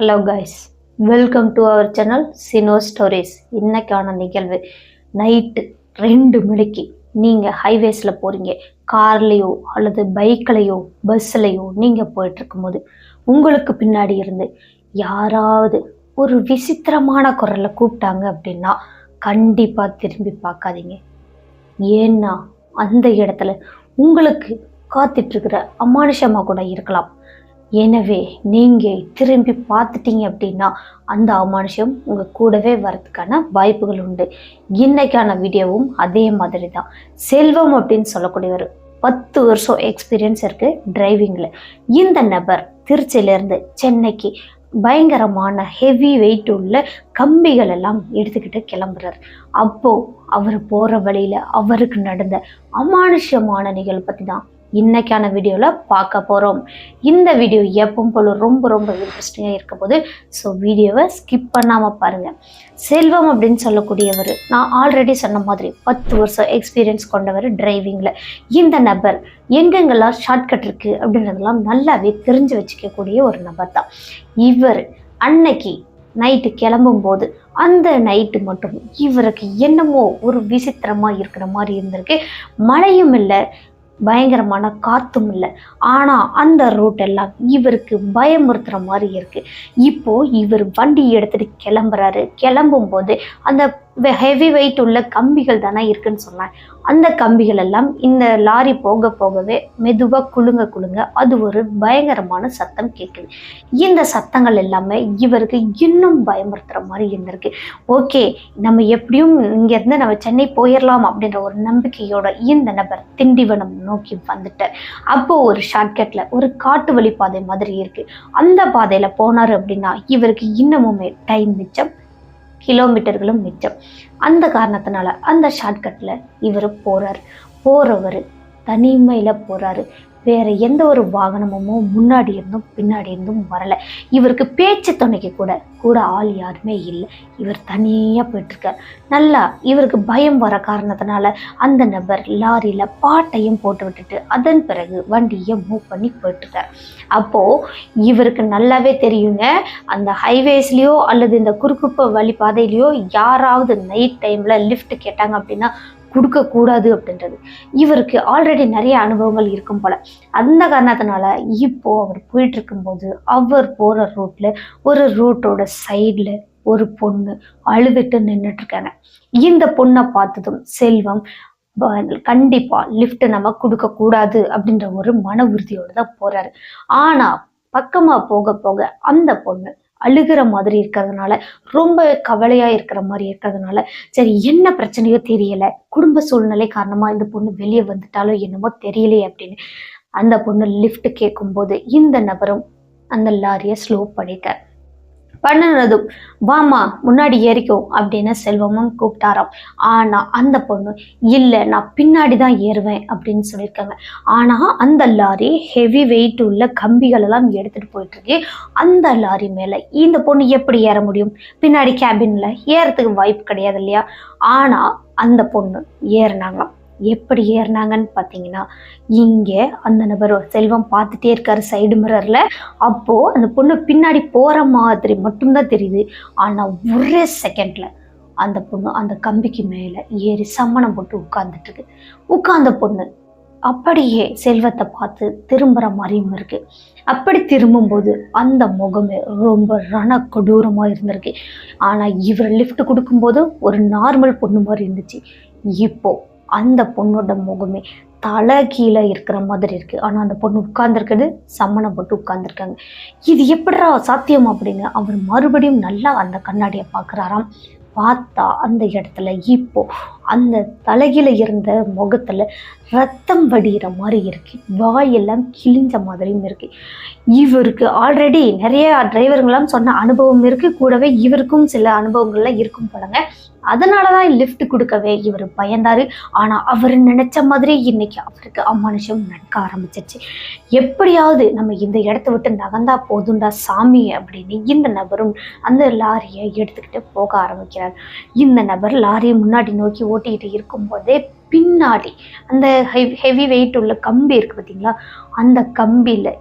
Hello guys welcome to our channel சினோ stories இன்றைக்கான நிகழ்வு night ரெண்டு மணிக்கு நீங்கள் ஹைவேஸில் போகிறீங்க கார்லேயோ அல்லது பைக்கிலையோ பஸ்ஸுலேயோ நீங்கள் போயிட்டுருக்கும்போது உங்களுக்கு பின்னாடி இருந்து யாராவது ஒரு விசித்திரமான குரலில் கூப்பிட்டாங்க அப்படின்னா கண்டிப்பாக திரும்பி பார்க்காதீங்க. ஏன்னா அந்த இடத்துல உங்களுக்கு காத்துட்ருக்கிற அமானுஷமாக கூட இருக்கலாம். எனவே நீங்கள் திரும்பி பார்த்துட்டீங்க அப்படின்னா அந்த அமானுஷம் உங்கள் கூடவே வரதுக்கான வாய்ப்புகள் உண்டு. இன்னைக்கான வீடியோவும் அதே மாதிரி தான் செல்வம் அப்படின்னு சொல்லக்கூடியவர் பத்து வருஷம் எக்ஸ்பீரியன்ஸ் இருக்குது டிரைவிங்கில் இந்த நபர் திருச்சியிலேருந்து சென்னைக்கு பயங்கரமான ஹெவி வெயிட் உள்ள கம்பிகள் எல்லாம் எடுத்துக்கிட்டு கிளம்புறாரு. அப்போ அவர் போகிற வழியில் அவருக்கு நடந்த அமானுஷ்யமான நிகழ்வு பற்றி தான் இன்னைக்கான வீடியோவில் பார்க்க போகிறோம் இந்த வீடியோ எப்பவும் போல ரொம்ப ரொம்ப இன்ட்ரெஸ்டிங்காக இருக்க போது ஸோ வீடியோவை ஸ்கிப் பண்ணாமல் பாருங்கள் செல்வம் அப்படின்னு சொல்லக்கூடியவர் நான் ஆல்ரெடி சொன்ன மாதிரி பத்து வருஷம் எக்ஸ்பீரியன்ஸ் கொண்டவர் டிரைவிங்கில் இந்த நபர் எங்கெங்கெல்லாம் ஷார்ட்கட் இருக்குது அப்படின்றதெல்லாம் நல்லாவே தெரிஞ்சு வச்சுக்கக்கூடிய ஒரு நபர் தான் இவர் அன்னைக்கு நைட்டு கிளம்பும்போது அந்த நைட்டு மட்டும் இவருக்கு என்னமோ ஒரு விசித்திரமாக இருக்கிற மாதிரி இருந்திருக்கு. மழையும் இல்லை பயங்கரமான காத்தும் இல்லை. ஆனால் அந்த ரூட் எல்லாம் இவருக்கு பயமுறுத்துகிற மாதிரி இருக்குது இப்போது இவர் வண்டி எடுத்துகிட்டு கிளம்புறாரு. கிளம்பும்போது அந்த ஹெவி வெயிட் உள்ள கம்பிகள் தானே இருக்குன்னு சொன்னேன் அந்த கம்பிகள் எல்லாம் இந்த லாரி போக போகவே மெதுவாக குலுங்க குலுங்க அது ஒரு பயங்கரமான சத்தம் கேட்குது இந்த சத்தங்கள் எல்லாமே இவருக்கு இன்னும் பயமுறுத்துகிற மாதிரி இருந்திருக்கு. ஓகே நம்ம எப்படியும் இங்கேருந்து நம்ம சென்னை போயிடலாம் அப்படின்ற ஒரு நம்பிக்கையோட இந்த நபர் திண்டிவனம் நோக்கி வந்துட்டார். அப்போது ஒரு ஷார்ட்கட்டில் ஒரு காட்டு வழி பாதை மாதிரி இருக்குது அந்த பாதையில் போனார் அப்படின்னா இவருக்கு இன்னமுமே டைம் மிச்சம் கிலோமீட்டர்களும் மிச்சம். அந்த காரணத்தினால அந்த ஷார்ட்கட்டில் இவர் போகிறார் போகிறவர் தனிமையில் போகிறாரு வேறு எந்த ஒரு வாகனமுமோ முன்னாடி இருந்தும் பின்னாடி இருந்தும் வரலை. இவருக்கு பேச்சு துணைக்கு கூட கூட ஆள் யாருமே இல்லை. இவர் தனியாக போயிட்டுருக்கார். நல்லா இவருக்கு பயம் வர காரணத்தினால அந்த நபர் லாரியில் பாட்டையும் போட்டு விட்டுட்டு அதன் பிறகு வண்டியை மூவ் பண்ணி போயிட்டுருக்கார். அப்போது இவருக்கு நல்லாவே தெரியுங்க அந்த ஹைவேஸ்லேயோ அல்லது இந்த குறுக்குப்பு வழி பாதையிலையோ யாராவது நைட் டைமில் லிஃப்ட் கேட்டாங்க அப்படின்னா கொடுக்கக்கூடாது அப்படின்றது. இவருக்கு ஆல்ரெடி நிறைய அனுபவங்கள் இருக்கும் போல. அந்த காரணத்தினால இப்போ அவர் போயிட்டு இருக்கும்போது அவர் போகிற ரூட்ல ஒரு ரூட்டோட சைடில் ஒரு பொண்ணு அழுதுட்டு நின்றுட்டு இருக்காங்க இந்த பொண்ணை பார்த்ததும் செல்வம் கண்டிப்பாக கண்டிப்பா லிஃப்ட் நம்ம கொடுக்க கூடாது அப்படின்ற ஒரு மன உறுதியோடு தான் போறாரு. ஆனா பக்கமா போக போக அந்த பொண்ணு அழுகிற மாதிரி இருக்கிறதுனால ரொம்ப கவலையா இருக்கிற மாதிரி இருக்கிறதுனால சரி என்ன பிரச்சனையோ தெரியல. குடும்ப சூழ்நிலை காரணமா இந்த பொண்ணு வெளியே வந்துட்டாலோ என்னமோ தெரியலையே அப்படின்னு அந்த பொண்ணு லிஃப்ட் கேட்கும்போது இந்த நபரும் அந்த லாரியை ஸ்லோ பண்ணிட்டார். பண்ணினதும் வாமா முன்னாடி ஏறிக்கோ அப்படின்னு செல்வமும் கூப்பிட்டாராம். ஆனால் அந்த பொண்ணு இல்லை நான் பின்னாடி தான் ஏறுவேன் அப்படின்னு சொல்லியிருக்காங்க. ஆனால் அந்த லாரி ஹெவி வெயிட் உள்ள கம்பிகள் எல்லாம் எடுத்துகிட்டு போயிட்டுருக்கு. அந்த லாரி மேலே இந்த பொண்ணு எப்படி ஏற முடியும்? பின்னாடி கேபினில் ஏறத்துக்கு வாய்ப்பு கிடையாது இல்லையா? ஆனால் அந்த பொண்ணு ஏறினாங்களாம். எப்படி ஏறினாங்கன்னு பார்த்தீங்கன்னா இங்கே அந்த நபர் செல்வம் பார்த்துட்டே இருக்கார் சைடு மிரரில் அப்போது அந்த பொண்ணு பின்னாடி போகிற மாதிரி மட்டும்தான் தெரியுது. ஆனால் ஒரே செகண்டில் அந்த பொண்ணு அந்த கம்பிக்கு மேலே ஏறி சம்மணம் போட்டு உட்காந்துட்டுருக்கு உட்காந்த பொண்ணு அப்படியே செல்வத்தை பார்த்து திரும்புகிற மாதிரியும் இருக்குது அப்படி திரும்பும்போது அந்த முகமே ரொம்ப ரண கொடூரமாக இருந்திருக்கு. ஆனால் இவர் லிஃப்ட் கொடுக்கும்போது ஒரு நார்மல் பொண்ணு மாதிரி இருந்துச்சு. இப்போது அந்த பொண்ணோட முகமே தலை கீழே இருக்கிற மாதிரி இருக்குது ஆனால் அந்த பொண்ணு உட்கார்ந்துருக்குது சம்மணம் போட்டு உட்கார்ந்துருக்காங்க. இது எப்படிடா சாத்தியம் அப்படின்னு அவர் மறுபடியும் நல்லா அந்த கண்ணாடியை பார்க்குறாராம். பார்த்தா அந்த இடத்துல இப்போ அந்த தலையில இருந்த முகத்துல ரத்தம் வடிகிற மாதிரி இருக்கு. வாயெல்லாம் கிழிஞ்ச மாதிரியும் இருக்கு. இவருக்கு ஆல்ரெடி நிறைய டிரைவருங்களாம் சொன்ன அனுபவம் இருக்கு. கூடவே இவருக்கும் சில அனுபவங்கள்லாம் இருக்கும் போலங்க அதனால தான் லிஃப்ட் கொடுக்கவே இவர் பயந்தாரு. ஆனால் அவர் நினைச்ச மாதிரி இன்னைக்கு அவருக்கு அமானுஷம் நடக்க ஆரம்பிச்சிச்சு எப்படியாவது நம்ம இந்த இடத்த விட்டு நகர்ந்தா போதுண்டா சாமி அப்படின்னு இந்த நபரும் அந்த லாரியை எடுத்துக்கிட்டு போக ஆரம்பிக்கிறார். இந்த நபர் லாரியை முன்னாடி நோக்கி ஓட்டிக்கிட்டு இருக்கும்போதே பின்னாடி அந்த ஹெவி வெயிட் உள்ள கம்பி இருக்கு பார்த்தீங்களா அந்த கம்பியில்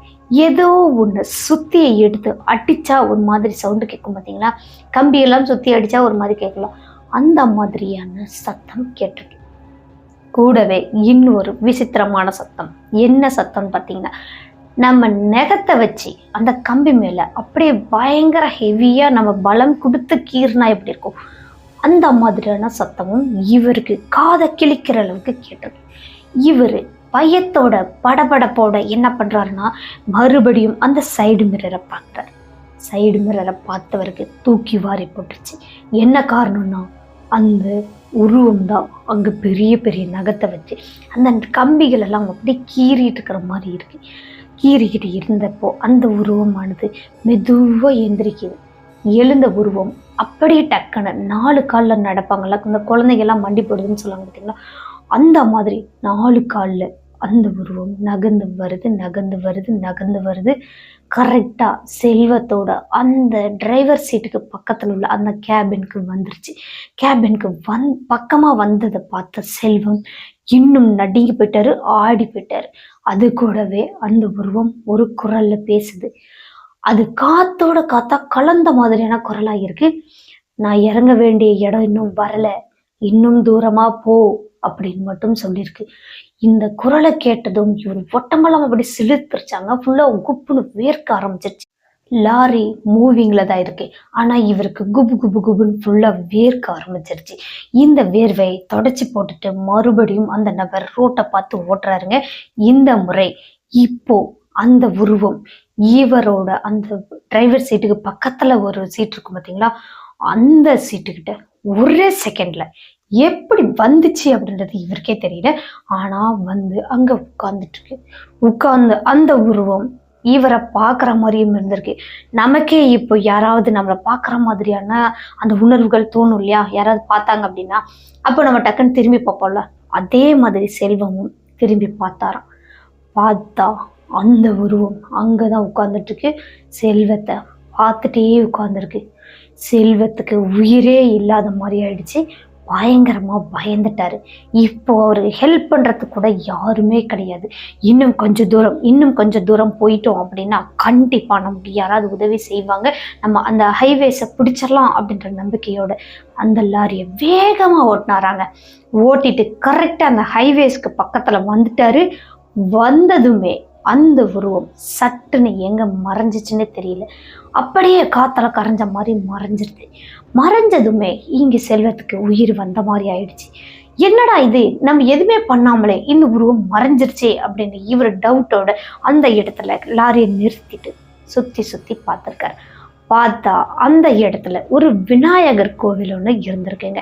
ஏதோ ஒன்று சுத்தியை எடுத்து அடித்தா ஒரு மாதிரி சவுண்டு கேட்கும் பார்த்தீங்களா கம்பியெல்லாம் சுற்றி அடித்தா ஒரு மாதிரி கேட்கலாம். அந்த மாதிரியான சத்தம் கேட்டிருக்கு கூடவே இன்னொரு விசித்திரமான சத்தம். என்ன சத்தம்னு பார்த்தீங்கன்னா நம்ம நெகத்தை வச்சு அந்த கம்பி மேலே அப்படியே பயங்கர ஹெவியாக நம்ம பலம் கொடுத்து கீர்னா எப்படி இருக்கும்? அந்த மாதிரியான சத்தமும் இவருக்கு காதை கிழிக்கிற அளவுக்கு கேட்டது. இவர் பயத்தோட படபடப்போட என்ன பண்ணுறாருன்னா மறுபடியும் அந்த சைடு மிரரை பார்க்குறாரு சைடு மிரரை பார்த்தவருக்கு தூக்கி வாரி போட்டுருச்சு. என்ன காரணம்னா அந்த உருவம் தான் அங்கே பெரிய பெரிய நகத்தை வச்சு அந்த கம்பிகள் எல்லாம் அப்படியே கீறிட்டு இருக்கிற மாதிரி இருக்கு. கீறிக்கிட்டு இருந்தப்போ அந்த உருவமானது மெதுவாக எந்திரிக்குது. எழுந்த உருவம் அப்படியே டக்குன்னு நாலு காலில் நடப்பாங்கல்ல இந்த குழந்தைங்கெல்லாம் மண்டி போடுதுன்னு சொல்லுவாங்க பார்த்தீங்களா? அந்த மாதிரி நாலு காலில் அந்த உருவம் நகர்ந்து வருது நகர்ந்து வருது நகர்ந்து வருது. கரெக்டாக செல்வத்தோட அந்த டிரைவர் சீட்டுக்கு பக்கத்தில் உள்ள அந்த கேபினுக்கு வந்துருச்சு. கேபினுக்கு வந் பக்கமாக வந்ததை பார்த்த செல்வம் இன்னும் நடுங்கி போயிட்டாரு ஆடி போயிட்டாரு. அது கூடவே அந்த உருவம் ஒரு குரலில் பேசுது. அது காத்தோட காத்தா கலந்த மாதிரியான குரலாக இருக்கு. நான் இறங்க வேண்டிய இடம் இன்னும் வரலை. இன்னும் தூரமாக போ. அப்படின்னு மட்டும் சொல்லியிருக்கு. இந்த குரலை கேட்டதும் இவர் ஒட்டமெல்லாம் அப்படி சிலிர்த்துருச்சாங்க. ஃபுல்லா குப்புன்னு வேர்க்க ஆரம்பிச்சிருச்சு. லாரி மூவிங்ல தான் இருக்கு. ஆனா இவருக்கு குபு குபு குபுன்னு ஃபுல்லா வேர்க்க ஆரம்பிச்சிருச்சு. இந்த வேர்வை தொடச்சி போட்டுட்டு மறுபடியும் அந்த நபர் ரோட்டை பார்த்து ஓட்டுறாருங்க. இந்த முறை இப்போ அந்த உருவம் இவரோட அந்த டிரைவர் சீட்டுக்கு பக்கத்துல ஒரு சீட் இருக்கும் பார்த்தீங்களா அந்த சீட்டுக்கிட்ட ஒரே செகண்ட்ல எப்படி வந்துச்சு அப்படின்றது இவருக்கே தெரியல. ஆனா வந்து அங்க உட்கார்ந்துட்டு இருக்கு உட்கார்ந்து அந்த உருவம் இவரை பார்க்குற மாதிரியும் இருந்திருக்கு. நமக்கே இப்போ யாராவது நம்மளை பார்க்குற மாதிரியான அந்த உணர்வுகள் தோணும் இல்லையா? யாராவது பார்த்தாங்க அப்படின்னா அப்போ நம்ம டக்குன்னு திரும்பி பார்ப்போம்ல. அதே மாதிரி செல்வமும் திரும்பி பார்த்தாராம். பார்த்தா அந்த உருவம் அங்கே தான் உட்காந்துட்டுருக்கு செல்வத்தை பார்த்துட்டே உட்காந்துருக்கு செல்வத்துக்கு உயிரே இல்லாத மாதிரி ஆயிடுச்சு. பயங்கரமாக பயந்துட்டார். இப்போ அவருக்கு ஹெல்ப் பண்ணுறதுக்கு கூட யாருமே கிடையாது. இன்னும் கொஞ்சம் தூரம் இன்னும் கொஞ்சம் தூரம் போயிட்டோம் அப்படின்னா கண்டிப்பாக நமக்கு யாராவது உதவி செய்வாங்க. நம்ம அந்த ஹைவேஸை பிடிச்சிடலாம் அப்படின்ற நம்பிக்கையோட அந்த லாரியை வேகமாக ஓட்டினாராங்க. ஓட்டிட்டு கரெக்டாக அந்த ஹைவேஸ்க்கு பக்கத்தில் வந்துட்டார். வந்ததுமே அந்த உருவம் சட்டுன்னு எங்கே மறைஞ்சிச்சுன்னு தெரியல. அப்படியே காத்தால கரைஞ்ச மாதிரி மறைஞ்சிருது. மறைஞ்சதுமே இங்கே செல்வத்துக்கு உயிர் வந்த மாதிரி ஆயிடுச்சு. என்னடா இது? நம்ம எதுவுமே பண்ணாமலே இந்த உருவம் மறைஞ்சிருச்சே அப்படின்னு இவர் டவுட்டோட அந்த இடத்துல லாரியை நிறுத்திட்டு சுற்றி சுற்றி பார்த்துருக்காரு. பார்த்தா அந்த இடத்துல ஒரு விநாயகர் கோவில் ஒன்று இருந்திருக்குங்க.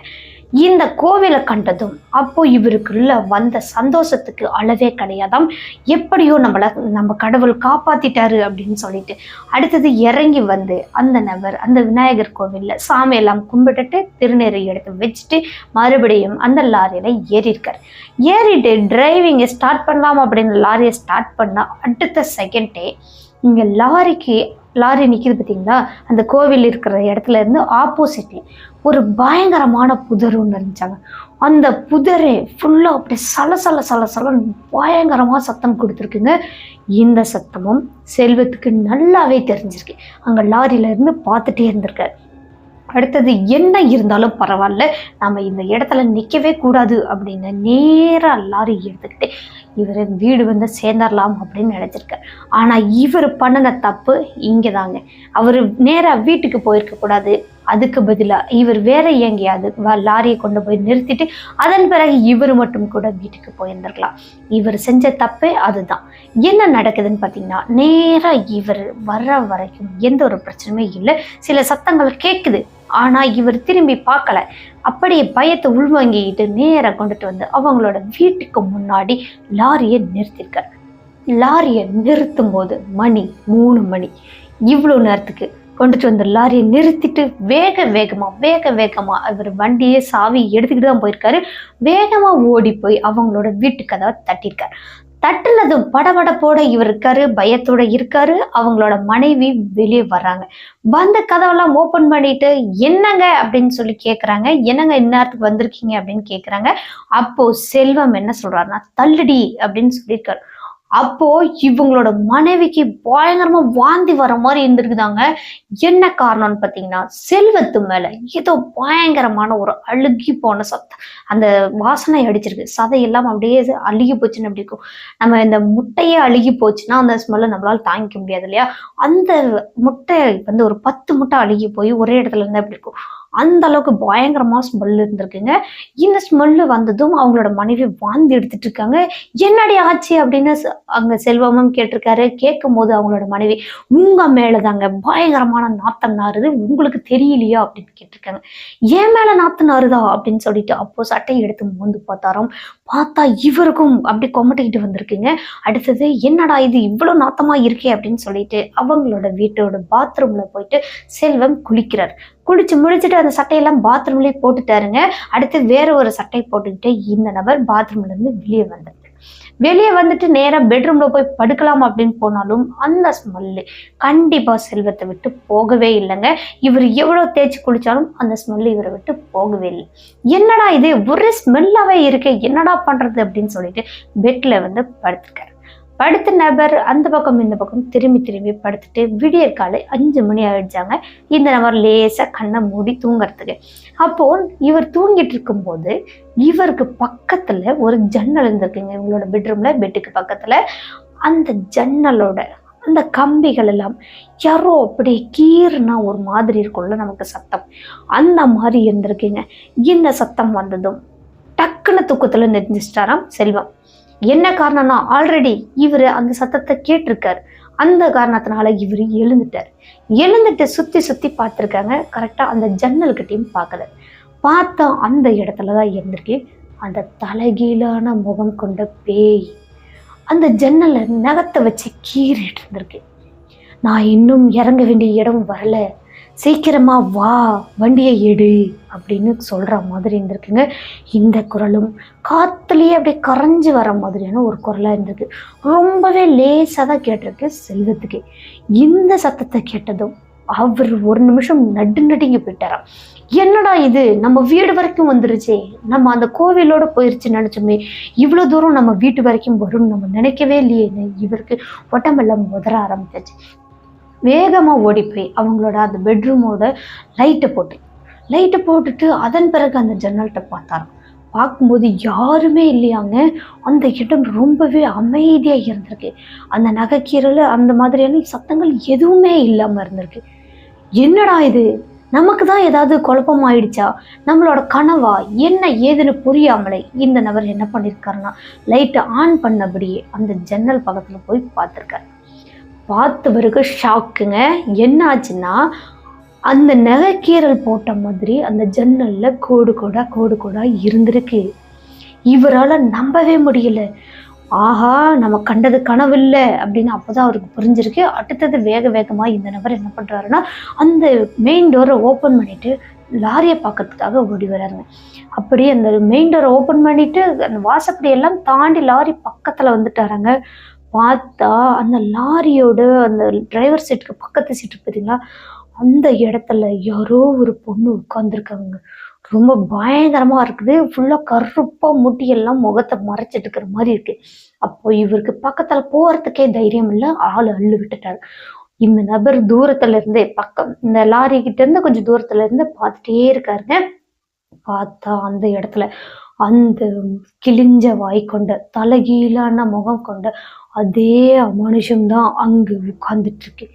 இந்த கோவிலை கண்டதும் அப்போ இவருக்குள்ள வந்த சந்தோஷத்துக்கு அளவே கிடையாதாம். எப்படியோ நம்மளை நம்ம கடவுள் காப்பாத்திட்டாரு அப்படின்னு சொல்லிட்டு அடுத்தது இறங்கி வந்து அந்த நபர் அந்த விநாயகர் கோவில்ல சாமியெல்லாம் கும்பிட்டுட்டு திருநீரை எடுத்து வச்சுட்டு மறுபடியும் அந்த லாரியில ஏறியிருக்கார். ஏறிட்டு டிரைவிங்கை ஸ்டார்ட் பண்ணலாம் அப்படின்னு லாரியை ஸ்டார்ட் பண்ணால் அடுத்த செகண்டே இங்க லாரிக்கு லாரி நிற்கிது பார்த்தீங்களா அந்த கோவில் இருக்கிற இடத்துல இருந்து ஆப்போசிட்ல ஒரு பயங்கரமான புதர் ஒன்று இருந்துச்சாங்க அந்த புதரே ஃபுல்லாக அப்படியே சல சல சல சல பயங்கரமாக சத்தம் கொடுத்துருக்குங்க. இந்த சத்தமும் செல்வத்துக்கு நல்லாவே தெரிஞ்சிருக்கு. அங்கே லாரியிலேருந்து பார்த்துட்டே இருந்திருக்காரு. அடுத்தது என்ன இருந்தாலும் பரவாயில்ல நம்ம இந்த இடத்துல நிற்கவே கூடாது அப்படின்னு நேராக லாரி எடுத்துக்கிட்டு இவர் வீடு வந்து சேர்ந்துடலாம் அப்படின்னு நினச்சிருக்கார். ஆனால் இவர் பண்ணின தப்பு இங்கே தாங்க அவர் நேராக வீட்டுக்கு போயிருக்க கூடாது அதுக்கு பதிலாக இவர் வேற எங்கேயாவது வ- லாரியை கொண்டு போய் நிறுத்திட்டு அதன் பிறகு இவர் மட்டும் கூட வீட்டுக்கு போயிருந்திருக்கலாம். இவர் செஞ்ச தப்பே அதுதான். என்ன நடக்குதுன்னு பார்த்தீங்கன்னா நேராக இவர் வர்ற வரைக்கும் எந்த ஒரு பிரச்சனையும் இல்லை. சில சத்தங்கள் கேட்குது. ஆனால் இவர் திரும்பி பார்க்கல. அப்படியே பயத்தை உள்வாங்கிக்கிட்டு நேராக கொண்டுட்டு வந்து அவங்களோட வீட்டுக்கு முன்னாடி லாரியை நிறுத்திருக்கார். லாரியை நிறுத்தும் போது மணி மூணு மணி. இவ்வளோ நேரத்துக்கு கொண்டுட்டு வந்து லாரியை நிறுத்திட்டு வேக வேகமா வேக வேகமா அவர் வண்டியே சாவி எடுத்துக்கிட்டு தான் போயிருக்காரு. வேகமா ஓடி போய் அவங்களோட வீட்டு கதவை தட்டியிருக்காரு தட்டுனதும் படபடப்போட இவர் இருக்காரு பயத்தோட இருக்காரு. அவங்களோட மனைவி வெளியே வர்றாங்க. வந்த கதவெல்லாம் ஓப்பன் பண்ணிட்டு என்னங்க? அப்படின்னு சொல்லி கேட்குறாங்க என்னங்க இந்நேரத்துக்கு வந்திருக்கீங்க? அப்படின்னு கேட்குறாங்க அப்போ செல்வம் என்ன சொல்றாருன்னா தள்ளுடி அப்படின்னு சொல்லியிருக்காரு. அப்போ இவங்களோட மனைவிக்கு பயங்கரமா வாந்தி வர மாதிரி இருந்திருக்குதாங்க. என்ன காரணம்னு பாத்தீங்கன்னா செல்வத்து மேல ஏதோ பயங்கரமான ஒரு அழுகி போன சத்தம். அந்த வாசனை அடிச்சிருக்கு. சதை எல்லாம் அப்படியே அழுகி போச்சுன்னு அப்படி இருக்கும்? நம்ம இந்த முட்டையே அழுகி போச்சுன்னா அந்த ஸ்மெல்ல நம்மளால தாங்கிக்க முடியாது இல்லையா? அந்த முட்டை வந்து ஒரு பத்து முட்டை அழுகி போய் ஒரே இடத்துல இருந்தா அப்படி இருக்கும்? அந்த அளவுக்கு பயங்கரமா ஸ்மெல் இருந்திருக்குங்க. இந்த ஸ்மெல்லு வந்ததும் அவங்களோட மனைவி வாந்தி எடுத்துட்டு இருக்காங்க. என்னடி ஆச்சு அப்படின்னு அங்கே அங்க செல்வமும் கேட்டிருக்காரு. கேட்கும் போது அவங்களோட மனைவி உங்க மேலதாங்க பயங்கரமான நாத்தம் நாறுது. உங்களுக்கு தெரியலையா? அப்படின்னு கேட்டிருக்காங்க. ஏன் மேல நாத்தம் நாறுதா? அப்படின்னு சொல்லிட்டு அப்போ சட்டையை எடுத்து மோந்து பார்த்தாராம். பார்த்தா இவருக்கும் அப்படி கொமட்டிக்கிட்டு வந்திருக்குங்க. அடுத்தது என்னடா இது? இவ்வளவு நாத்தமா இருக்கே? அப்படின்னு சொல்லிட்டு அவங்களோட வீட்டோட பாத்ரூம்ல போயிட்டு செல்வம் குளிக்கிறார். குளிச்சு முடிச்சுட்டு அந்த சட்டையெல்லாம் பாத்ரூம்லேயே போட்டுட்டாருங்க. அடுத்து வேற ஒரு சட்டை போட்டுக்கிட்டு இந்த நபர் பாத்ரூம்ல இருந்து வெளியே வந்தார். வெளியே வந்துட்டு நேராக பெட்ரூம்ல போய் படுக்கலாம் அப்படின்னு போனாலும் அந்த ஸ்மெல்லு கண்டிப்பா செல்வத்தை விட்டு போகவே இல்லைங்க. இவர் எவ்வளவு தேய்ச்சி குளிச்சாலும் அந்த ஸ்மெல்லு இவரை விட்டு போகவே இல்லை. என்னடா இது? ஒரு ஸ்மெல்லாவே இருக்கு என்னடா பண்றது அப்படின்னு சொல்லிட்டு பெட்ல வந்து படுத்துருக்காரு. படுத்த நபர் அந்த பக்கம் இந்த பக்கம் திரும்பி திரும்பி படுத்துட்டு விடியற் காலை அஞ்சு மணி ஆயிடுச்சாங்க. இந்த நபர் லேசாக கண்ணை மூடி தூங்குறதுக்கு. அப்போ இவர் தூங்கிட்டு இருக்கும்போது இவருக்கு பக்கத்தில் ஒரு ஜன்னல் இருந்திருக்குங்க. இவங்களோட பெட்ரூம்ல பெட்டுக்கு பக்கத்தில். அந்த ஜன்னலோட அந்த கம்பிகள் எல்லாம் யாரோ அப்படியே கீறுனா ஒரு மாதிரி இருக்கும்ல நமக்கு சத்தம். அந்த மாதிரி இருந்திருக்குங்க. இந்த சத்தம் வந்ததும் டக்குன்னு தூக்கத்தில் நெஞ்சிச்சிட்டாராம் செல்வம். என்ன காரணம்னா ஆல்ரெடி இவர் அந்த சத்தத்தை கேட்டிருக்கார். அந்த காரணத்தினால இவர் எழுந்துட்டார். எழுந்துட்டு சுற்றி சுற்றி பார்த்துருக்காங்க. கரெக்டாக அந்த ஜன்னல் கிட்டையும் பார்க்கல. பார்த்தா அந்த இடத்துல தான் இருந்திருக்கு. அந்த தலைகீழான முகம் கொண்ட பேய். அந்த ஜன்னலை நகத்தை வச்சு கீறிட்டு இருந்திருக்கு நான் இன்னும் இறங்க வேண்டிய இடம் வரலை. சீக்கிரமா வா வண்டியை எடு அப்படின்னு சொல்கிற மாதிரி இருந்திருக்குங்க. இந்த குரலும் காற்றுலேயே அப்படியே கரைஞ்சி வர மாதிரியான ஒரு குரலாக இருந்திருக்கு ரொம்பவே லேசாக தான் கேட்டிருக்கு செல்வத்துக்கு. இந்த சத்தத்தை கேட்டதும் அவர் ஒரு நிமிஷம் நடு நடுங்கி போயிட்டாராம். என்னடா இது? நம்ம வீடு வரைக்கும் வந்துருச்சே. நம்ம அந்த கோவிலோட போயிருச்சு நினச்சோமே. இவ்வளோ தூரம் நம்ம வீட்டு வரைக்கும் வரும்னு நம்ம நினைக்கவே இல்லையேன்னு இவருக்கு உடம்பெல்லாம் உதற ஆரம்பிச்சாச்சு வேகமாக ஓடி போய் அவங்களோட அந்த பெட்ரூமோட லைட்டை போட்டு லைட்டை போட்டுட்டு அதன் பிறகு அந்த ஜன்னல்கிட்ட பார்த்தாராம். பார்க்கும்போது யாருமே இல்லையாங்க. அந்த இடம் ரொம்பவே அமைதியாக இருந்திருக்கு. அந்த நகைக்கீரல் அந்த மாதிரியான சத்தங்கள் எதுவுமே இல்லாமல் இருந்திருக்கு. என்னடா இது? நமக்கு தான் ஏதாவது குழப்பம் ஆயிடுச்சா நம்மளோட கனவா? என்ன ஏதுன்னு புரியாமலே இந்த நபர் என்ன பண்ணியிருக்காருன்னா லைட்டை ஆன் பண்ணபடியே அந்த ஜன்னல் பக்கத்தில் போய் பார்த்துருக்காரு. பார்த்தவருக்கு ஷாக்குங்க. என்ன ஆச்சுன்னா அந்த நகைக்கீரல் போட்ட மாதிரி அந்த ஜன்னலில் கோடு கோடா கோடு கோடா இருந்திருக்கு. இவரால் நம்பவே முடியல. ஆஹா நம்ம கண்டது கனவில்லை அப்படின்னு அப்போ தான் அவருக்கு புரிஞ்சிருக்கு. அடுத்தது வேக வேகமாக இந்த நபர் என்ன பண்ணுறாருன்னா அந்த மெயின் டோரை ஓப்பன் பண்ணிவிட்டு லாரியை பார்க்கறதுக்காக ஓடி வராங்க அப்படியே அந்த மெயின் டோரை ஓப்பன் பண்ணிவிட்டு அந்த வாசப்படி எல்லாம் தாண்டி லாரி பக்கத்தில் வந்துட்டாராங்க. பார்த்தா அந்த லாரியோட அந்த டிரைவர் சீட்டுக்கு பக்கத்து சீட்டு பார்த்தீங்களா அந்த இடத்துல யாரோ ஒரு பொண்ணு உட்காந்துருக்காங்க ரொம்ப பயங்கரமா இருக்குது. ஃபுல்லா கருப்பா முட்டியெல்லாம் முகத்தை மறைச்சிட்டு இருக்கிற மாதிரி இருக்கு. அப்போ இவருக்கு பக்கத்துல போறதுக்கே தைரியம் இல்லை. ஆள் அள்ளு விட்டுட்டாரு. இந்த நபர் தூரத்துல இருந்தே பக்கம் இந்த லாரி கிட்ட இருந்து கொஞ்சம் தூரத்துல இருந்து பார்த்துட்டே இருக்காருங்க. பார்த்தா அந்த இடத்துல அந்த கிழிஞ்ச வாய் கொண்ட தலைகீழான முகம் கொண்ட அதே மனுஷன்தான் அங்கு உட்கார்ந்துட்டு இருக்கு.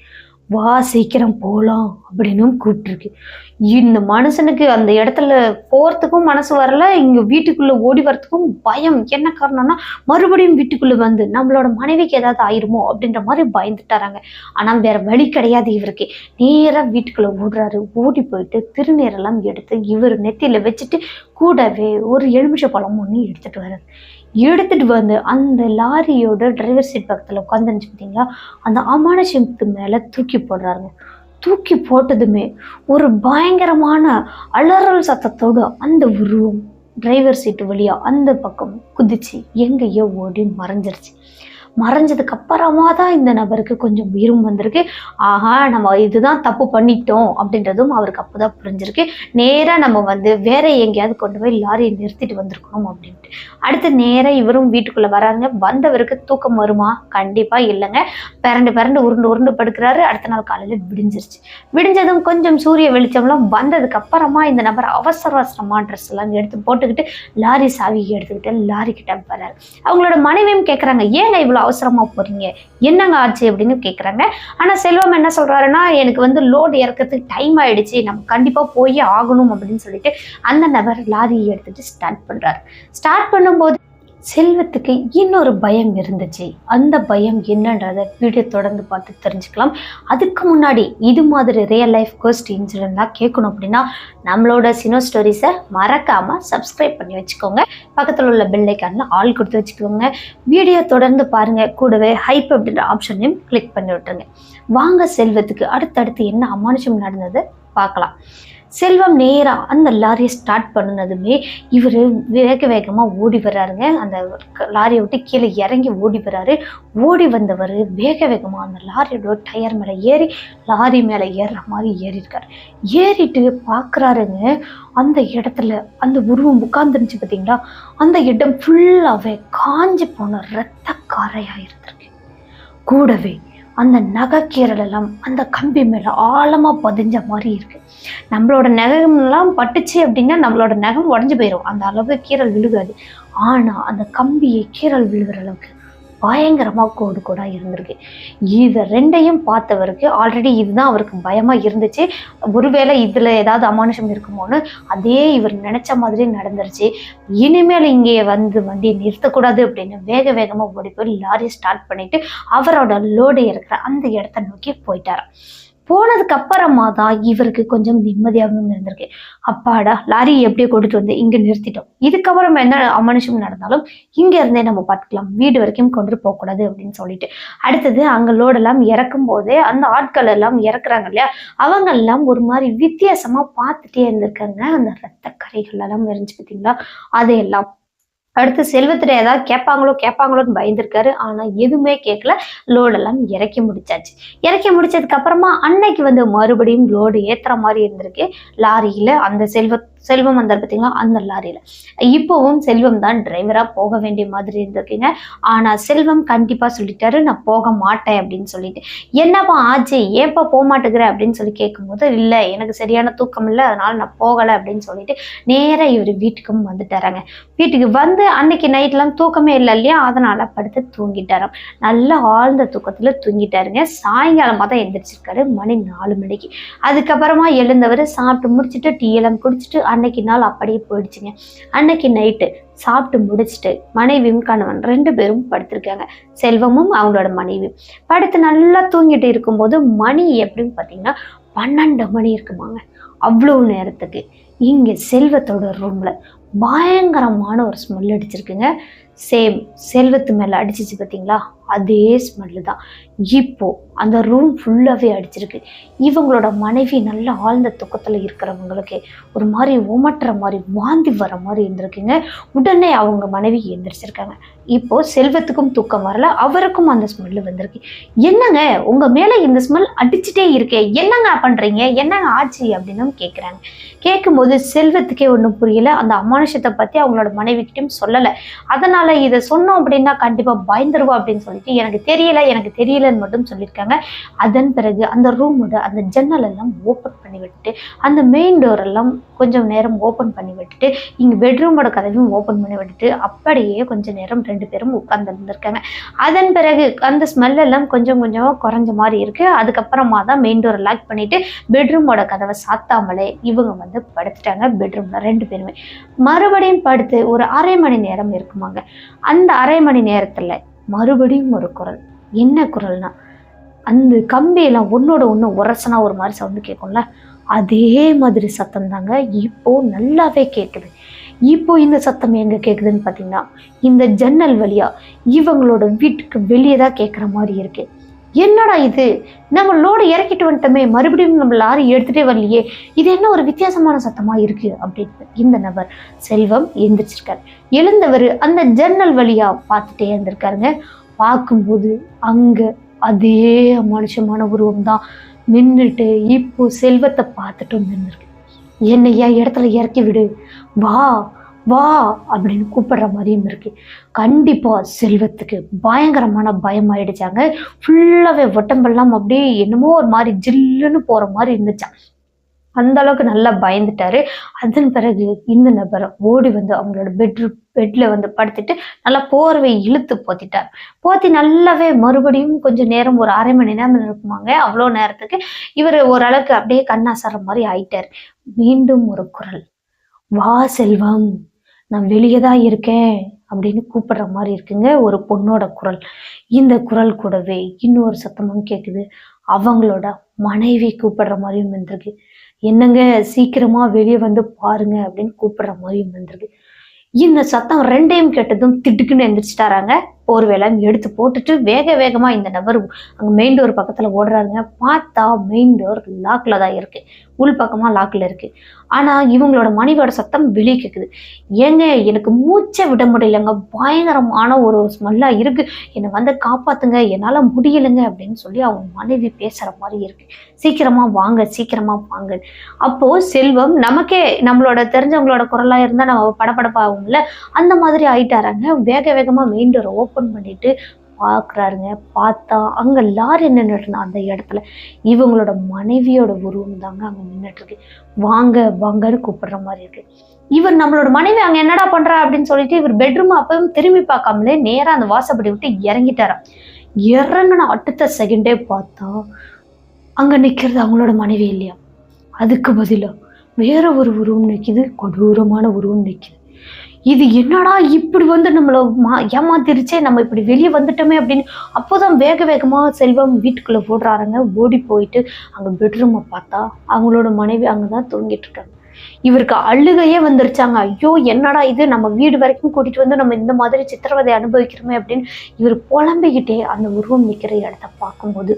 வா சீக்கிரம் போகலாம் அப்படின்னும் கூப்பிட்டுருக்கு. இந்த மனுஷனுக்கு அந்த இடத்துல போகிறதுக்கும் மனசு வரல இங்கே வீட்டுக்குள்ளே ஓடி வரத்துக்கும் பயம். என்ன காரணம்னா மறுபடியும் வீட்டுக்குள்ளே வந்து நம்மளோட மனைவிக்கு ஏதாவது ஆயிருமோ அப்படின்ற மாதிரி பயந்துட்டாராங்க. ஆனால் வேற வழி கிடையாது இவருக்கு. நேராக வீட்டுக்குள்ளே ஓடுறாரு. ஓடி போயிட்டு திருநீரெல்லாம் எடுத்து இவர் நெத்தியில் வச்சுட்டு கூடவே ஒரு எலுமிச்சை பழம் ஒன்று எடுத்துகிட்டு வர்றாரு. எடுத்துட்டு வந்து அந்த லாரியோட டிரைவர் சீட் பக்கத்தில் உட்காந்துருந்துச்சு பார்த்தீங்களா அந்த அமானுஷத்து மேலே தூக்கி போடுறாருங்க. தூக்கி போட்டதுமே ஒரு பயங்கரமான அலறல் சத்தத்தோடு அந்த உருவம் டிரைவர் சீட்டு வழியாக அந்த பக்கம் குதிச்சு எங்கேயோ ஓடி மறைஞ்சிருச்சு. மறைஞ்சதுக்கு அப்புறமா தான் இந்த நபருக்கு கொஞ்சம் உயிரும் வந்திருக்கு. ஆஹா நம்ம இதுதான் தப்பு பண்ணிட்டோம் அப்படின்றதும் அவருக்கு அப்போதான் புரிஞ்சிருக்கு. நேராக நம்ம வந்து வேற எங்கேயாவது கொண்டு போய் லாரியை நிறுத்திட்டு வந்திருக்கணும் அப்படின்ட்டு. அடுத்து நேராக இவரும் வீட்டுக்குள்ளே வராங்க வந்தவருக்கு தூக்கம் வருமா? கண்டிப்பாக இல்லைங்க. பிறண்டு பிறண்டு உருண்டு உருண்டு படுக்கிறாரு. அடுத்த நாள் காலையில் விடிஞ்சிருச்சு. விடிஞ்சதும் கொஞ்சம் சூரிய வெளிச்சம்லாம் வந்ததுக்கு அப்புறமா இந்த நபர் அவசர அவசரமாக ட்ரெஸ் எல்லாம் எடுத்து போட்டுக்கிட்டு லாரி சாவி எடுத்துக்கிட்டு லாரி கிட்ட வர்றாரு அவங்களோட மனைவியும் கேட்குறாங்க ஏங்க இவ்வளோ அவசரமாக போகிறீங்க என்னங்க ஆச்சு அப்படின்னு கேட்குறாங்க ஆனால் செல்வம் என்ன சொல்கிறாருன்னா எனக்கு வந்து லோடு இறக்கிறதுக்கு டைம் ஆயிடுச்சு. நம்ம கண்டிப்பாக போய் ஆகணும் அப்படின்னு சொல்லிட்டு அந்த நபர் லாரியை எடுத்துட்டு ஸ்டார்ட் பண்ணுறாரு ஸ்டார்ட் பண்ணும்போது செல்வத்துக்கு இன்னொரு பயம் இருந்துச்சு. அந்த பயம் என்னன்றதை வீடியோ தொடர்ந்து பார்த்து தெரிஞ்சுக்கலாம். அதுக்கு முன்னாடி இது மாதிரி ரியல் லைஃப் கோஸ்ட் இன்சிடென்ட்லாம் கேட்கணும் அப்படின்னா நம்மளோட சினோ ஸ்டோரிஸை மறக்காமல் சப்ஸ்கிரைப் பண்ணி வச்சுக்கோங்க. பக்கத்தில் உள்ள பெல் ஆள் கொடுத்து வச்சுக்கோங்க. வீடியோ தொடர்ந்து பாருங்கள் கூடவே ஹைப் அப்படின்ற ஆப்ஷனையும் கிளிக் பண்ணி விட்டுருங்க. வாங்க செல்வத்துக்கு அடுத்தடுத்து என்ன அமானுஷம் நடந்தது பார்க்கலாம். செல்வம் நேராக அந்த லாரியை ஸ்டார்ட் பண்ணினதுமே இவர் வேக வேகமாக ஓடி வர்றாருங்க. அந்த லாரியை விட்டு கீழே இறங்கி ஓடி வர்றாரு. ஓடி வந்தவர் வேக வேகமாக அந்த லாரியோட டயர் மேலே ஏறி லாரி மேலே ஏறுற மாதிரி ஏறியிருக்கார் ஏறிட்டு பார்க்குறாருங்க அந்த இடத்துல அந்த உருவம் உட்காந்துருந்துச்சு பார்த்தீங்களா அந்த இடம் ஃபுல்லாகவே காஞ்சி போன இரத்த காரையாக இருந்திருக்கு. கூடவே அந்த நகைக்கீரலெல்லாம் அந்த கம்பி மேலே ஆழமாக பதிஞ்ச மாதிரி இருக்குது நம்மளோட நகம்லாம் பட்டுச்சு அப்படின்னா நம்மளோட நகம் உடஞ்சி போயிடும் அந்த அளவுக்கு கீரல் விழுகாது. ஆனால் அந்த கம்பியை கீரல் விழுகிற அளவுக்கு பயங்கரமாக கோடு கோடாக இருந்திருக்கு. இதை ரெண்டையும் பார்த்தவருக்கு ஆல்ரெடி இதுதான் அவருக்கு பயமாக இருந்துச்சு. ஒருவேளை இதில் ஏதாவது அமானுஷம் இருக்குமோன்னு அதே இவர் நினச்ச மாதிரி நடந்துருச்சு. இனிமேல் இங்கே வந்து வண்டியை நிறுத்தக்கூடாது அப்படின்னு வேக வேகமாக ஓடி போய் லாரியை ஸ்டார்ட் பண்ணிவிட்டு அவரோட லோடு இருக்கிற அந்த இடத்த நோக்கி போயிட்டாராம். போனதுக்கு அப்புறமா தான் இவருக்கு கொஞ்சம் நிம்மதியாகவும் இருந்திருக்கு. அப்பாடா லாரி எப்படியோ கொண்டுட்டு வந்து இங்க நிறுத்திட்டோம். இதுக்கப்புறம் என்ன அமனுஷம் நடந்தாலும் இங்க இருந்தே நம்ம பார்த்துக்கலாம். வீடு வரைக்கும் கொண்டு போகக்கூடாது அப்படின்னு சொல்லிட்டு. அடுத்தது அங்க லோடெல்லாம் இறக்கும் போதே அந்த ஆட்கள் எல்லாம் இறக்குறாங்க இல்லையா? அவங்க எல்லாம் ஒரு மாதிரி வித்தியாசமா பார்த்துட்டே இருந்திருக்காங்க. அந்த ரத்த கரைகள் எல்லாம் விரிஞ்சு பார்த்தீங்களா? அதையெல்லாம் அடுத்து செல்வத்துல ஏதாவது கேட்பாங்களோ கேட்பாங்களோன்னு பயந்துருக்காரு. ஆனா எதுவுமே கேட்கல. லோடெல்லாம் இறக்கி முடிச்சாச்சு. இறக்கி முடிச்சதுக்கு அப்புறமா அன்னைக்கு வந்து மறுபடியும் லோடு ஏத்துற மாதிரி இருந்திருக்கு. லாரியில அந்த செல்வ செல்வம் வந்தார் பார்த்தீங்களா அந்த லாரியில். இப்போவும் செல்வம் தான் டிரைவராக போக வேண்டிய மாதிரி இருந்திருக்கீங்க. ஆனால் செல்வம் கண்டிப்பாக சொல்லிட்டாரு நான் போக மாட்டேன் அப்படின்னு சொல்லிட்டு. என்னப்பா ஆச்சு? ஏன்ப்பா போக மாட்டேங்கிற? அப்படின்னு சொல்லி கேட்கும்போது இல்லை எனக்கு சரியான தூக்கம் இல்லை அதனால நான் போகலை அப்படின்னு சொல்லிட்டு நேராக இவர் வீட்டுக்கும் வந்துட்டாராங்க. வீட்டுக்கு வந்து அன்னைக்கு நைட்லாம் தூக்கமே இல்லை இல்லையா? அதனால படுத்து தூங்கிட்டாராம். நல்லா ஆழ்ந்த தூக்கத்தில் தூங்கிட்டாருங்க. சாயங்காலமாக தான் எந்திரிச்சிருக்காரு மணி நாலு மணிக்கு. அதுக்கப்புறமா எழுந்தவர் சாப்பிட்டு முடிச்சுட்டு டீ எல்லாம் குடிச்சிட்டு அன்னைக்கு நாள் அப்படியே போயிடுச்சுங்க. அன்னைக்கு நைட்டு சாப்பிட்டு முடிச்சுட்டு மனைவியும் கணவன் ரெண்டு பேரும் படுத்திருக்காங்க. செல்வமும் அவங்களோட மனைவியும். படுத்து நல்லா தூங்கிட்டு இருக்கும்போது மணி எப்படின்னு பார்த்தீங்கன்னா பன்னெண்டு மணி இருக்குமாங்க. அவ்வளோ நேரத்துக்கு இங்கே செல்வத்தோட ரூமில் பயங்கரமான ஒரு ஸ்மெல் அடிச்சிருக்குங்க. சேம் செல்வத்து மேலே அடிச்சிச்சு பார்த்தீங்களா? அதே ஸ்மெல்லு தான். இப்போ அந்த ரூம் ஃபுல்லாகவே அடிச்சிருக்கு. இவங்களோட மனைவி நல்ல ஆழ்ந்த தூக்கத்தில் இருக்கிறவங்களுக்கு ஒரு மாதிரி உமட்டுற மாதிரி வாந்தி வர மாதிரி இருந்திருக்குங்க. உடனே அவங்க மனைவி எழுந்திரிச்சிருக்காங்க இப்போது செல்வத்துக்கும் தூக்கம் வரல அவருக்கும் அந்த ஸ்மெல்லு வந்திருக்கு. என்னங்க உங்கள் மேலே இந்த ஸ்மெல் அடிச்சுட்டே இருக்கே என்னங்க பண்ணுறீங்க என்னங்க ஆச்சு அப்படின்னு கேட்குறாங்க கேட்கும்போது செல்வத்துக்கே ஒன்றும் புரியல. அந்த அமானுஷத்தை பற்றி அவங்களோட மனைவிக்கிட்டையும் சொல்லலை. அதனால் இதை சொன்னோம் அப்படின்னா கண்டிப்பாக பயந்துருவா அப்படின்னு சொல்லி சொல்லிட்டு எனக்கு தெரியல எனக்கு தெரியலன்னு மட்டும் சொல்லியிருக்காங்க. அதன் பிறகு அந்த ரூமோட அந்த ஜன்னல் எல்லாம் ஓப்பன் பண்ணி விட்டுட்டு அந்த மெயின் டோர் எல்லாம் கொஞ்சம் நேரம் ஓப்பன் பண்ணி விட்டுட்டு இங்கே பெட்ரூமோட கதவையும் ஓப்பன் பண்ணி விட்டுட்டு அப்படியே கொஞ்சம் நேரம் ரெண்டு பேரும் உட்காந்துருந்துருக்காங்க அதன் பிறகு அந்த ஸ்மெல் எல்லாம் கொஞ்சம் கொஞ்சமாக குறைஞ்ச மாதிரி இருக்கு. அதுக்கப்புறமா தான் மெயின் டோரை லாக் பண்ணிட்டு பெட்ரூமோட கதவை சாத்தாமலே இவங்க வந்து படுத்துட்டாங்க பெட்ரூம்ல ரெண்டு பேருமே. மறுபடியும் படுத்து ஒரு அரை மணி நேரம் இருக்குமாங்க. அந்த அரை மணி நேரத்தில் மறுபடியும் ஒரு குரல். என்ன குரல்னா அந்த கம்பியெல்லாம் ஒன்னோட ஒன்று உரசனா ஒரு மாதிரி சவுண்டு கேட்கும்ல அதே மாதிரி சத்தம் தாங்க இப்போ நல்லாவே கேட்குது இப்போ இந்த சத்தம் எங்க கேட்குதுன்னு பார்த்தீங்கன்னா இந்த ஜன்னல் வழியா இவங்களோட வீட்டுக்கு வெளியே தான் கேட்குற மாதிரி இருக்குது என்னடா இது? நம்ம லோடு இறக்கிட்டு வந்துட்டோமே மறுபடியும் நம்ம லாரி எடுத்துகிட்டே வரலையே. இது என்ன ஒரு வித்தியாசமான சத்தமாக இருக்குது அப்படின்னு இந்த நபர் செல்வம் எழுந்திரிச்சிருக்கார் எழுந்தவர் அந்த ஜன்னல் வழியாக பார்த்துட்டே இருந்திருக்காருங்க. பார்க்கும்போது அங்கே அதே மனுஷமான உருவம் தான் நின்றுட்டு இப்போ செல்வத்தை பார்த்துட்டு நின்றுருக்கு என்னையா இடத்துல இறக்கி விடு. வா வா அப்படின்னு கூப்பிடுற மாதிரியும் இருக்கு. கண்டிப்பா செல்வத்துக்கு பயங்கரமான பயம் ஆயிடுச்சாங்க. ஃபுல்லாவே உடம்பெல்லாம் அப்படியே என்னமோ ஒரு மாதிரி ஜில்லுன்னு போற மாதிரி இருந்துச்சான் அந்த அளவுக்கு நல்லா பயந்துட்டாரு. அதன் பிறகு இந்த நபர் ஓடி வந்து அவங்களோட பெட்ரூம் பெட்ல வந்து படுத்துட்டு நல்லா போர்வை இழுத்து போத்திட்டார். போத்தி நல்லாவே மறுபடியும் கொஞ்சம் நேரம் ஒரு அரை மணி நேரம் இருக்குமாங்க. அவ்வளோ நேரத்துக்கு இவர் ஓரளவுக்கு அப்படியே கண்ணாசற மாதிரி ஆயிட்டார். மீண்டும் ஒரு குரல். வா செல்வம். நான் வெளியே தான் இருக்கேன் அப்படின்னு கூப்பிடுற மாதிரி இருக்குங்க ஒரு பொண்ணோட குரல். இந்த குரல் கூடவே இன்னொரு சத்தமும் கேட்குது அவங்களோட மனைவி கூப்பிடுற மாதிரியும் வந்திருக்கு. என்னங்க சீக்கிரமா வெளியே வந்து பாருங்க அப்படின்னு கூப்பிடுற மாதிரியும் வந்திருக்கு. இந்த சத்தம் ரெண்டையும் கேட்டதும் திட்டுக்குன்னு எந்திரிச்சிட்டாராங்க. போர்வேலாம் எடுத்து போட்டுட்டு வேக வேகமாக இந்த நபர் அங்கே மெயின் டோர் பக்கத்தில் ஓடுறாருங்க பார்த்தா மெயின் டோர் லாக்ல தான் இருக்கு. உள் பக்கமாக லாக்ல இருக்கு. ஆனா இவங்களோட மனைவியோட சத்தம் வெளியே கேக்குது. ஏங்க எனக்கு மூச்சை விட முடியலங்க. பயங்கரமான ஒரு ஸ்மெல்லா இருக்கு. என்னை வந்து காப்பாத்துங்க. என்னால முடியலைங்க அப்படின்னு சொல்லி அவங்க மனைவி பேசுற மாதிரி இருக்கு. சீக்கிரமா வாங்க சீக்கிரமா வாங்க. அப்போ செல்வம் நமக்கே நம்மளோட தெரிஞ்சவங்களோட குரலா இருந்தா நம்ம படபடப்பாகும்ல. அந்த மாதிரி ஆயிட்டாராங்க. வேக வேகமா மெயின் டோரை ஓப்பன் பண்ணிட்டு பார்க்குறாருங்க பார்த்தா அங்க லாரி நின்றுட்டு அந்த இடத்துல. இவங்களோட மனைவியோட உருவம் தாங்க அங்க நின்றுட்டுருக்கு வாங்க வாங்கன்னு கூப்பிடுற மாதிரி இருக்கு. இவர் நம்மளோட மனைவி அங்க என்னடா பண்றா அப்படின்னு சொல்லிட்டு இவர் பெட்ரூம் அப்பவும் திரும்பி பார்க்காமலே நேராக அந்த வாசப்படி விட்டு இறங்கிட்டாராம். இறங்கின அடுத்த செகண்டே பார்த்தா அங்கே நிற்கிறது அவங்களோட மனைவி இல்லையா? அதுக்கு பதிலா வேற ஒரு உருவம் நிற்கிது கொடூரமான உருவம் நிற்கிது இது என்னடா இப்படி வந்து நம்மளை மா ஏமாத்திருச்சே நம்ம இப்படி வெளியே வந்துட்டோமே அப்படின்னு. அப்போதான் வேக வேகமாக செல்வம் வீட்டுக்குள்ளே ஓடுறாருங்க. ஓடி போயிட்டு அங்கே பெட்ரூமை பார்த்தா அவங்களோட மனைவி அங்கே தான் தூங்கிட்டு இருக்காங்க. இவருக்கு அழுகையே வந்துருச்சாங்க. ஐயோ என்னடா இது? நம்ம வீடு வரைக்கும் கூட்டிட்டு வந்து நம்ம இந்த மாதிரி சித்திரவதை அனுபவிக்கிறோமே அப்படின்னு இவர் புலம்பிக்கிட்டே அந்த உருவம் நிற்கிற இடத்த பார்க்கும்போது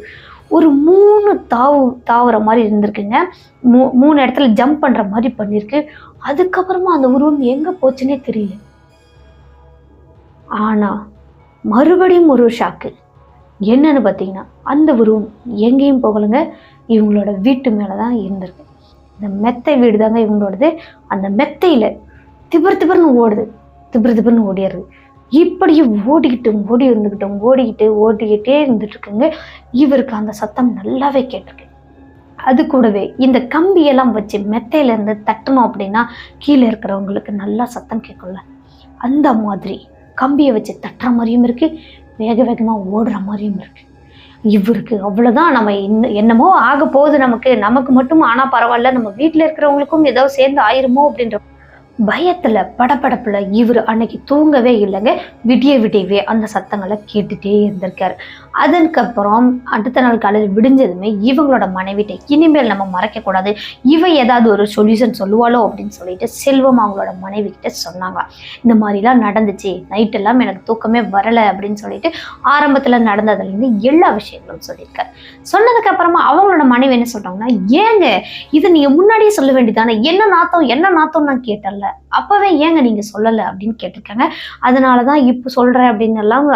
ஒரு மூணு தாவு தாவுற மாதிரி இருந்திருக்குங்க. மூ மூணு இடத்துல ஜம்ப் பண்ணுற மாதிரி பண்ணியிருக்கு. அதுக்கப்புறமா அந்த உருவம் எங்கே போச்சுன்னே தெரியல. ஆனால் மறுபடியும் ஒரு ஷாக்கு என்னன்னு பார்த்தீங்கன்னா அந்த உருவம் எங்கேயும் போகலைங்க. இவங்களோட வீட்டு மேலே தான் இருந்திருக்கு. இந்த மெத்தை வீடு தாங்க இவங்களோடது. அந்த மெத்தையில் திபர் திபர்னு ஓடுது. திபர் திபர்னு ஓடிடுறது இப்படியே ஓடிக்கிட்டு ஓடி இருந்துக்கிட்டும் ஓடிக்கிட்டு ஓடிக்கிட்டே இருந்துட்டுருக்குங்க இவருக்கு அந்த சத்தம் நல்லாவே கேட்டிருக்கு. அது கூடவே இந்த கம்பியெல்லாம் வச்சு மெத்தையிலேருந்து தட்டணும் அப்படின்னா கீழே இருக்கிறவங்களுக்கு நல்லா சத்தம் கேட்கும்ல. அந்த மாதிரி கம்பியை வச்சு தட்டுற மாதிரியும் இருக்குது வேக வேகமாக ஓடுற மாதிரியும் இருக்குது இவருக்கு அவ்வளோதான் நம்ம என்ன என்னமோ ஆக போகுது நமக்கு. நமக்கு மட்டும் ஆனால் பரவாயில்ல. நம்ம வீட்டில் இருக்கிறவங்களுக்கும் ஏதோ சேர்ந்து ஆயிருமோ அப்படின்ற பயத்தில் படப்படப்பில் இவர் அன்னைக்கு தூங்கவே இல்லைங்க. விடிய விடியவே அந்த சத்தங்களை கேட்டுகிட்டே இருந்திருக்காரு. அதுக்கப்புறம் அடுத்த நாள் காலையில் விடிஞ்சதுமே இவங்களோட மனைவிட்ட இனிமேல் நம்ம மறைக்கக்கூடாது. இவ ஏதாவது ஒரு சொல்யூஷன் சொல்லுவாளோ அப்படின்னு சொல்லிட்டு செல்வம் அவங்களோட மனைவி கிட்ட சொன்னாங்க. இந்த மாதிரிலாம் நடந்துச்சு. நைட்டெல்லாம் எனக்கு தூக்கமே வரலை அப்படின்னு சொல்லிட்டு ஆரம்பத்தில் நடந்ததுலேருந்து எல்லா விஷயங்களும் சொல்லியிருக்காரு. சொன்னதுக்கு அப்புறமா அவங்களோட மனைவி என்ன சொல்றாங்கன்னா ஏங்க இது நீங்கள் முன்னாடியே சொல்ல வேண்டியதானே? என்ன நாத்தம்? என்ன நாத்தம் நான் கேட்டல அப்போவே ஏங்க நீங்கள் சொல்லலை? அப்படின்னு கேட்டிருக்காங்க. அதனால தான் இப்போ சொல்கிறேன் அப்படின்னு எல்லாம்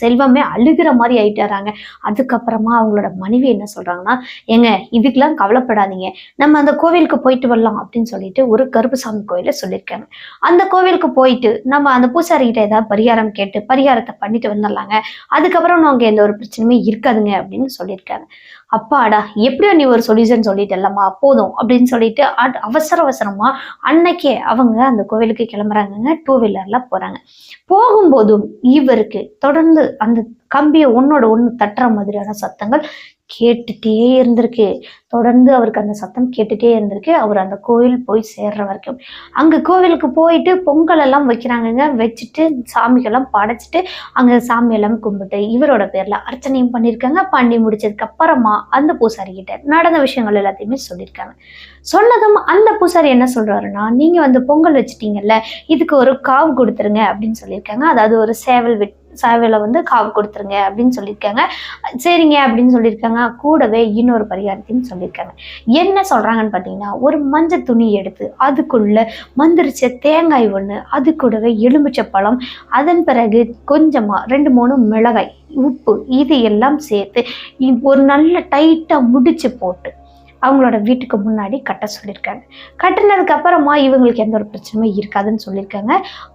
செல்வமே அழுகிற மாதிரி ஆயிட்டாராங்க அதுக்கப்புறமா அவங்களோட மனைவி என்ன சொல்றாங்கன்னா எங்க இதுக்கெல்லாம் கவலைப்படாதீங்க. நம்ம அந்த கோவிலுக்கு போயிட்டு வரலாம் அப்படின்னு சொல்லிட்டு ஒரு கருப்புசாமி கோயில சொல்லியிருக்காங்க. அந்த கோவிலுக்கு போயிட்டு நம்ம அந்த பூசாரிகிட்ட ஏதாவது பரிகாரம் கேட்டு பரிகாரத்தை பண்ணிட்டு வந்துடலாங்க. அதுக்கப்புறம் நாங்க எந்த ஒரு பிரச்சனையுமே இருக்காதுங்க அப்படின்னு சொல்லியிருக்காங்க. அப்பாடா எப்படியோ நீ ஒரு சொல்யூஷன் சொல்லிட்டல்லம்மா போதும் அப்படின்னு சொல்லிட்டு அட்- அவசர அவசரமா அன்னைக்கே அவங்க அந்த கோவிலுக்கு கிளம்புறாங்கங்க டூ வீலர்ல போறாங்க. போகும்போதும் இவருக்கு தொடர்ந்து அந்த கம்பியை ஒன்னோட ஒன்று தட்டுற மாதிரியான சத்தங்கள் கேட்டுட்டே இருந்திருக்கு. தொடர்ந்து அவருக்கு அந்த சத்தம் கேட்டுட்டே இருந்திருக்கு. அவர் அந்த கோவில் போய் சேர்ற வரைக்கும். அங்க கோவிலுக்கு போயிட்டு பொங்கல் எல்லாம் வைக்கிறாங்கங்க. வச்சுட்டு சாமிக்கெல்லாம் படைச்சிட்டு அங்க சாமி எல்லாம் கும்பிட்டு இவரோட பேர்ல அர்ச்சனையும் பண்ணியிருக்காங்க. பண்ணி முடிச்சதுக்கு அப்புறமா அந்த பூசாரி கிட்ட நடந்த விஷயங்கள் எல்லாத்தையுமே சொல்லியிருக்காங்க. சொன்னதும் அந்த பூசாரி என்ன சொல்றாருன்னா நீங்க வந்து பொங்கல் வச்சிட்டீங்கல்ல இதுக்கு ஒரு காவு கொடுத்துருங்க அப்படின்னு சொல்லியிருக்காங்க. அதாவது ஒரு சேவல் வெட் சேவையில் வந்து காவு கொடுத்துருங்க அப்படின்னு சொல்லியிருக்காங்க. சரிங்க அப்படின்னு சொல்லியிருக்காங்க. கூடவே இன்னொரு பரிகாரத்தையும் சொல்லியிருக்காங்க. என்ன சொல்கிறாங்கன்னு பார்த்தீங்கன்னா ஒரு மஞ்சள் துணி எடுத்து அதுக்குள்ளே மந்திரிச்ச தேங்காய் ஒன்று அது கூடவே எலுமிச்சை பழம் அதன் பிறகு கொஞ்சமாக ரெண்டு மூணு மிளகாய் உப்பு இது எல்லாம் சேர்த்து ஒரு நல்ல டைட்டாக முடிச்சு போட்டு அவங்களோட வீட்டுக்கு முன்னாடி கட்ட சொல்லியிருக்காங்க. கட்டினதுக்கு அப்புறமா இவங்களுக்கு எந்த ஒரு பிரச்சனையும் இருக்காதுன்னு சொல்லியிருக்காங்க.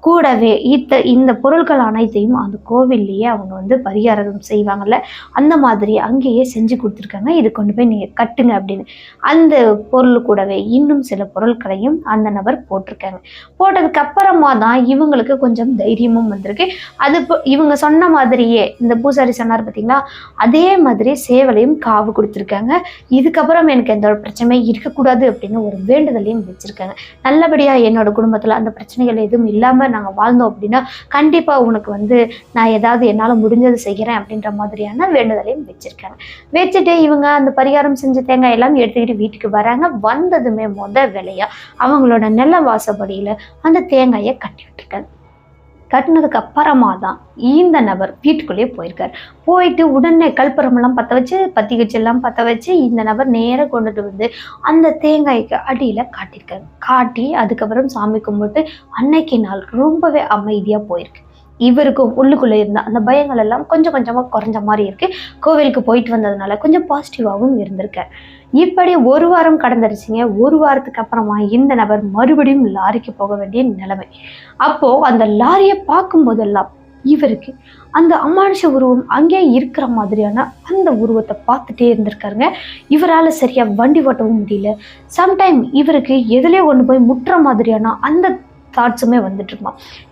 கூடவே இத்த இந்த பொருட்கள் அனைத்தையும் அந்த கோவில்லையே அவங்க வந்து பரிகாரம் செய்வாங்கல்ல அந்த மாதிரி அங்கேயே செஞ்சு கொடுத்துருக்காங்க. இது கொண்டு போய் நீங்கள் கட்டுங்க அப்படின்னு. அந்த பொருள் கூடவே இன்னும் சில பொருட்களையும் அந்த நபர் போட்டிருக்காங்க. போட்டதுக்கு அப்புறமா தான் இவங்களுக்கு கொஞ்சம் தைரியமும் வந்திருக்கு. அது இப்போ இவங்க சொன்ன மாதிரியே இந்த பூசாரி சொன்னார் பார்த்தீங்களா அதே மாதிரி சேவலையும் காவு கொடுத்துருக்காங்க. இதுக்கப்புறம் எனக்கு எந்த ஒரு பிரச்சனையும் இருக்கக்கூடாது அப்படின்னு ஒரு வேண்டுதலையும் வச்சுருக்காங்க. நல்லபடியாக என்னோட குடும்பத்தில் அந்த பிரச்சனைகள் எதுவும் இல்லாமல் நாங்கள் வாழ்ந்தோம் அப்படின்னா கண்டிப்பாக உனக்கு வந்து நான் ஏதாவது என்னால் முடிஞ்சது செய்கிறேன் அப்படின்ற மாதிரியான வேண்டுதலையும் வச்சுருக்காங்க. வச்சுட்டு இவங்க அந்த பரிகாரம் செஞ்ச தேங்காய் எல்லாம் எடுத்துக்கிட்டு வீட்டுக்கு வராங்க. வந்ததுமே முத வேலையாக அவங்களோட நில வாசப்படியில் அந்த தேங்காயை கட்டி விட்டுருக்காங்க கட்டினதுக்கு அப்புறமா தான் இந்த நபர் வீட்டுக்குள்ளேயே போயிருக்கார். போயிட்டு உடனே கல்புரமெல்லாம் பற்ற வச்சு பத்தி எல்லாம் பற்ற வச்சு இந்த நபர் நேராக கொண்டுட்டு வந்து அந்த தேங்காய்க்கு அடியில் காட்டியிருக்காரு. காட்டி அதுக்கப்புறம் சாமி கும்பிட்டு அன்னைக்கு நாள் ரொம்பவே அமைதியாக போயிருக்கு. இவருக்கும் உள்ளுக்குள்ளே இருந்த அந்த பயங்கள் எல்லாம் கொஞ்சம் கொஞ்சமாக குறைஞ்ச மாதிரி இருக்குது கோவிலுக்கு போயிட்டு வந்ததுனால கொஞ்சம் பாசிட்டிவாகவும் இருந்திருக்கார். இப்படி ஒரு வாரம் கடந்துருச்சுங்க. ஒரு வாரத்துக்கு அப்புறமா இந்த நபர் மறுபடியும் லாரிக்கு போக வேண்டிய நிலைமை. அப்போ அந்த லாரியை பார்க்கும் போதெல்லாம் இவருக்கு அந்த அமானுஷ உருவம் அங்கே இருக்கிற மாதிரியான அந்த உருவத்தை பார்த்துட்டே இருந்திருக்காருங்க. இவரால் சரியாக வண்டி ஓட்டவும் முடியல. சம்டைம் இவருக்கு எதுலேயே கொண்டு போய் முட்டுற மாதிரியான அந்த தாட்ஸுமே வந்துட்டு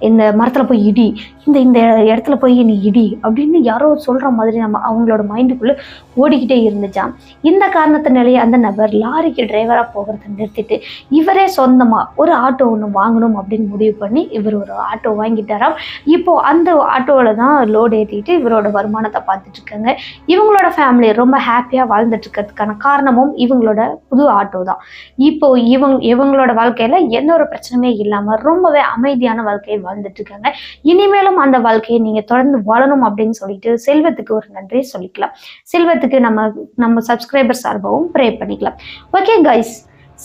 இந்த மரத்தில் போய் இடி இந்த இந்த இடத்துல போய் நீ இடி அப்படின்னு யாரோ சொல்கிற மாதிரி நம்ம அவங்களோட மைண்டுக்குள்ளே ஓடிக்கிட்டே இருந்துச்சாம். இந்த காரணத்தினாலேயே அந்த நபர் லாரிக்கு டிரைவராக போகிறத நிறுத்திட்டு இவரே சொந்தமாக ஒரு ஆட்டோ ஒன்று வாங்கணும் அப்படின்னு முடிவு பண்ணி இவர் ஒரு ஆட்டோ வாங்கிட்டாராம். இப்போது அந்த ஆட்டோவில் தான் லோடு ஏற்றிட்டு இவரோட வருமானத்தை பார்த்துட்ருக்காங்க இவங்களோட ஃபேமிலி ரொம்ப ஹாப்பியாக வாழ்ந்துட்டுருக்கிறதுக்கான காரணமும் இவங்களோட புது ஆட்டோ தான். இப்போது இவங்க இவங்களோட வாழ்க்கையில் எந்த ஒரு பிரச்சனையுமே இல்லாமல் ரொம்பவே அமைதியான வாழ்க்கையை வாழ்ந்துட்டு இருக்காங்க. இனிமேலும் அந்த வாழ்க்கையை நீங்கள் தொடர்ந்து வாழணும் அப்படின்னு சொல்லிட்டு செல்வத்துக்கு ஒரு நன்றி சொல்லிக்கலாம். செல்வத்துக்கு நம்ம நம்ம சப்ஸ்கிரைபர் சார்பாகவும் ப்ரே பண்ணிக்கலாம். ஓகே கைஸ்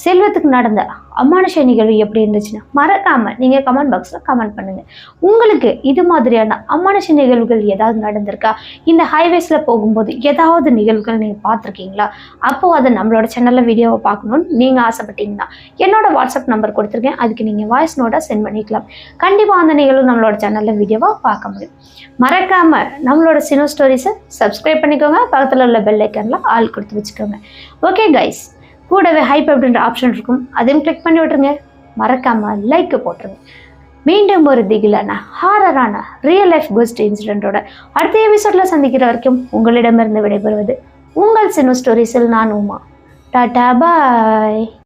செல்வத்துக்கு நடந்த அமானுஷ நிகழ்வு எப்படி இருந்துச்சுன்னா மறக்காமல் நீங்கள் கமெண்ட் பாக்ஸில் கமெண்ட் பண்ணுங்கள் உங்களுக்கு இது மாதிரியான அமானுஷ நிகழ்வுகள் ஏதாவது நடந்திருக்கா? இந்த ஹைவேஸில் போகும்போது ஏதாவது நிகழ்வுகள் நீங்கள் பார்த்துருக்கீங்களா? அப்போது அதை நம்மளோட சேனலில் வீடியோவை பார்க்கணும்னு நீங்கள் ஆசைப்பட்டீங்கன்னா என்னோட வாட்ஸ்அப் நம்பர் கொடுத்துருக்கேன். அதுக்கு நீங்கள் வாய்ஸ் நோட்டாக சென்ட் பண்ணிக்கலாம். கண்டிப்பாக அந்த நிகழ்வு நம்மளோட சேனலில் வீடியோவாக பார்க்க முடியும். மறக்காமல் நம்மளோட சினோ ஸ்டோரிஸை சப்ஸ்கிரைப் பண்ணிக்கோங்க. பக்கத்தில் உள்ள பெல் ஐக்கனில் ஆள் கொடுத்து வச்சுக்கோங்க. ஓகே கைஸ் கூடவே ஹைப் அப்படின்ற ஆப்ஷன் இருக்கும். அதையும் கிளிக் பண்ணி விட்டுருங்க. மறக்காமல் லைக் போட்டுருங்க. மீண்டும் ஒரு திகிலான ஹாரரான ரியல் லைஃப் கோஸ்ட் இன்சிடென்ட்டோட அடுத்த எபிசோடில் சந்திக்கிற வரைக்கும் உங்களிடமிருந்து விடைபெறுவது உங்கள் சின்ன ஸ்டோரிஸில் நான் உமா. டாடா பாய்